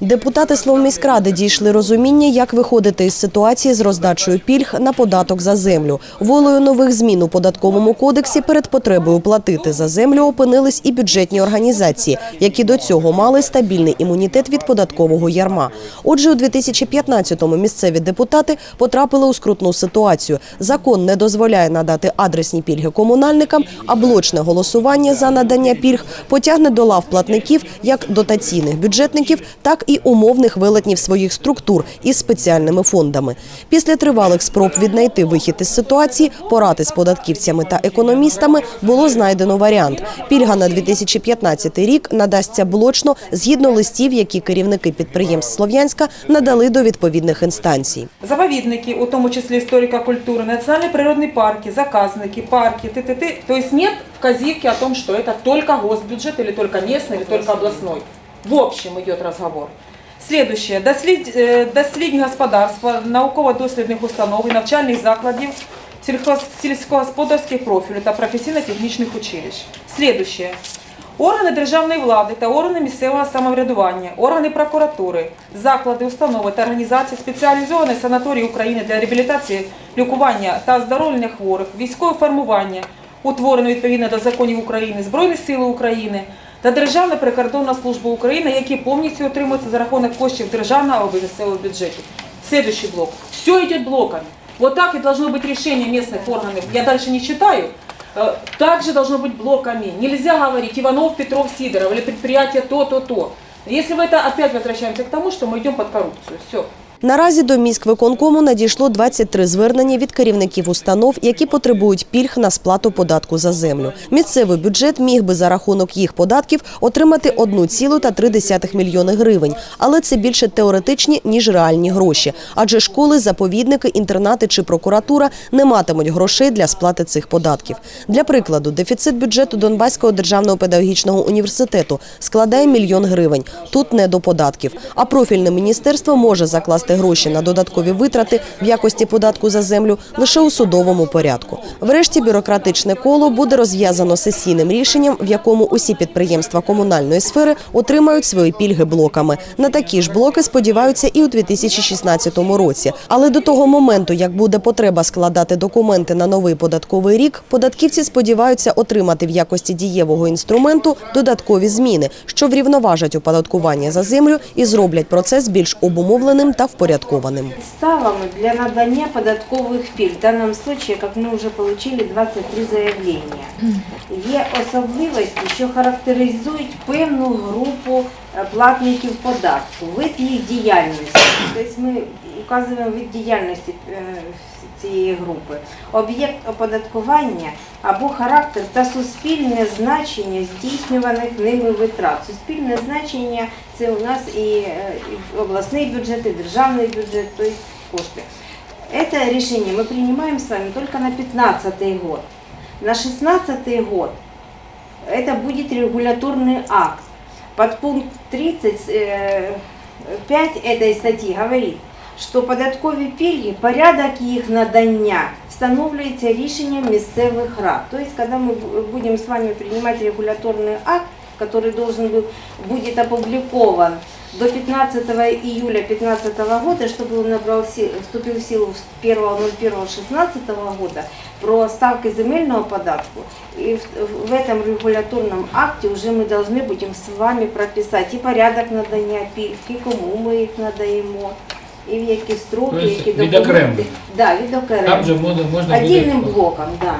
Депутати Словміськради дійшли розуміння, як виходити із ситуації з роздачею пільг на податок за землю. Волею нових змін у податковому кодексі перед потребою платити за землю опинились і бюджетні організації, які до цього мали стабільний імунітет від податкового ярма. Отже, у 2015-му місцеві депутати потрапили у скрутну ситуацію. Закон не дозволяє надати адресні пільги комунальникам, а блочне голосування за надання пільг потягне до лав платників як дотаційних бюджетників, так і умовних велетнів своїх структур із спеціальними фондами. Після тривалих спроб віднайти вихід із ситуації, поради з податківцями та економістами було знайдено варіант. Пільга на 2015 рік надасться блочно згідно листів, які керівники підприємств Слов'янська надали до відповідних інстанцій. Заповедники, у тому числе историка культуры, национальные природные парки, заказники, парки, т.т.т. То есть нет вказивки о том, что это только госбюджет или только местный или только областной. В общем идет разговор. Следующее. Дослід, дослідні господарства, науково-дослідних установ і навчальних закладів сільськогосподарських профілю та професійно-технічних училищ. Следующее. Органи державної влади та органи місцевого самоврядування, органи прокуратури, заклади, установи та організації спеціалізованої санаторії України для реабілітації, лікування та оздоровлення хворих, військове формування, утворено відповідно до законів України, Збройні Сили України та Державна прикордонна служба України, які повністю отримуються за рахунок коштів державного або місцевого бюджету. Следующий блок. Все идет блоками. Вот так и должно быть решение местных органов. Я дальше не читаю. Э, Также должно быть блоками. Нельзя говорить Иванов, Петров, Сидоров или предприятие то, то, то. Если вы это опять возвращаемся к тому, что мы идем под коррупцию. Все. Наразі до міськвиконкому надійшло 23 звернення від керівників установ, які потребують пільг на сплату податку за землю. Місцевий бюджет міг би за рахунок їх податків отримати 1,3 мільйони гривень, але це більше теоретичні ніж реальні гроші. Адже школи, заповідники, інтернати чи прокуратура не матимуть грошей для сплати цих податків. Для прикладу, дефіцит бюджету Донбаського державного педагогічного університету складає мільйон гривень. Тут не до податків. А профільне міністерство може закласти гроші на додаткові витрати в якості податку за землю лише у судовому порядку. Врешті бюрократичне коло буде розв'язано сесійним рішенням, в якому усі підприємства комунальної сфери отримають свої пільги блоками. На такі ж блоки сподіваються і у 2016 році. Але до того моменту, як буде потреба складати документи на новий податковий рік, податківці сподіваються отримати в якості дієвого інструменту додаткові зміни, що врівноважать оподаткування за землю і зроблять процес більш обумовленим та впорядкованим. Підставами для надання податкових пільг. В даному случае, як ми вже отримали 23 заявлення, є особливості, що характеризують певну групу е, платників податку, вид їх діяльності. Тобто ми вказуємо вид діяльності е, цієї групи, об'єкт оподаткування або характер та суспільне значення здійснюваних ними витрат. Суспільне значення це у нас і, е, і обласний бюджет, і державний бюджет, тобто кошти. Это решение мы принимаем с вами только на 2015 год. На 2016 год это будет регуляторный акт. Подпункт 35 этой статьи говорит, що податкові пільги, порядок їх надання встановлюється рішенням місцевих рад. Тобто, коли ми будемо з вами приймати регуляторний акт, который должен был, будет опубликован до 15 июля 2015 года, чтобы он набрал, си- вступил в силу с 1.01.16 года про ставки земельного податку. И в, в этом регуляторном акте уже мы должны будем с вами прописать и порядок надання пільг, і кому ми їх надаємо, І в які строки, Тобто які відокремлено. документи. Да, відокремлено. Там же можна, можна буде Отдельным блоком, да.